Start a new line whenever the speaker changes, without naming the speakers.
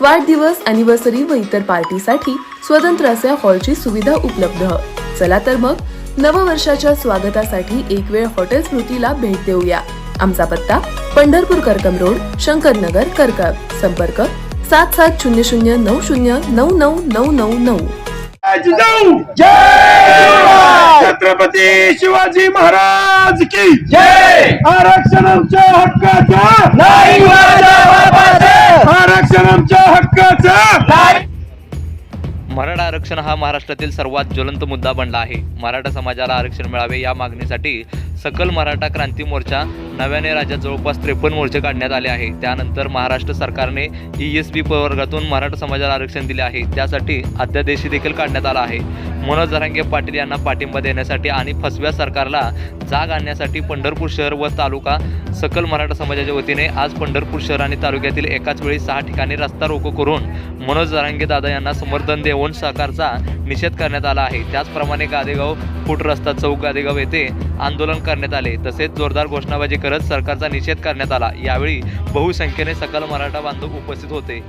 वाढदिवस अॅनिव्हर्सरी व इतर पार्टीसाठी स्वतंत्र अशा हॉलची सुविधा उपलब्ध. चला तर मग नववर्षाच्या स्वागतासाठी एक वेळ हॉटेल स्मृतीला भेट देऊया. आमचा पत्ता पंढरपूर करकम रोड शंकरनगर करकम संपर्क सात सात शून्य शून्य नऊ शून्य नऊ नऊ नऊ नऊ. नऊ
छत्रपती शिवाजी महाराज की
जय!
आरक्षणाच्या हक्काचा
नाही
हक्काचा!
मराठा आरक्षण हा महाराष्ट्रातील सर्वात ज्वलंत मुद्दा बनला आहे. मराठा समाजाला आरक्षण मिळावे या मागणीसाठी सकल मराठा क्रांती मोर्चा नव्याने राज्यात जवळपास त्रेपन्न मोर्चे काढण्यात आले आहे. त्यानंतर महाराष्ट्र सरकारने ई एस बी प्रवर्गातून मराठा समाजाला आरक्षण दिले आहे. त्यासाठी अध्यादेशी देखील काढण्यात आला आहे. मनोज जरांगे पाटील यांना पाठिंबा देण्यासाठी आणि फसव्या सरकारला जाग आणण्यासाठी पंढरपूर शहर व तालुका सकल मराठा समाजाच्या वतीने आज पंढरपूर शहर आणि तालुक्यातील एकाच वेळी सहा ठिकाणी रस्ता रोको करून मनोज जरांगे दादा यांना समर्थन देऊन सहकारचा निषेध करण्यात आला आहे. त्याचप्रमाणे गादेगाव फूट रस्ता चौक गादेगाव येथे आंदोलन करण्यात आले. तसेच जोरदार घोषणाबाजी करत सरकारचा निषेध करण्यात आला. यावेळी बहुसंख्येने सकल मराठा बांधव उपस्थित होते.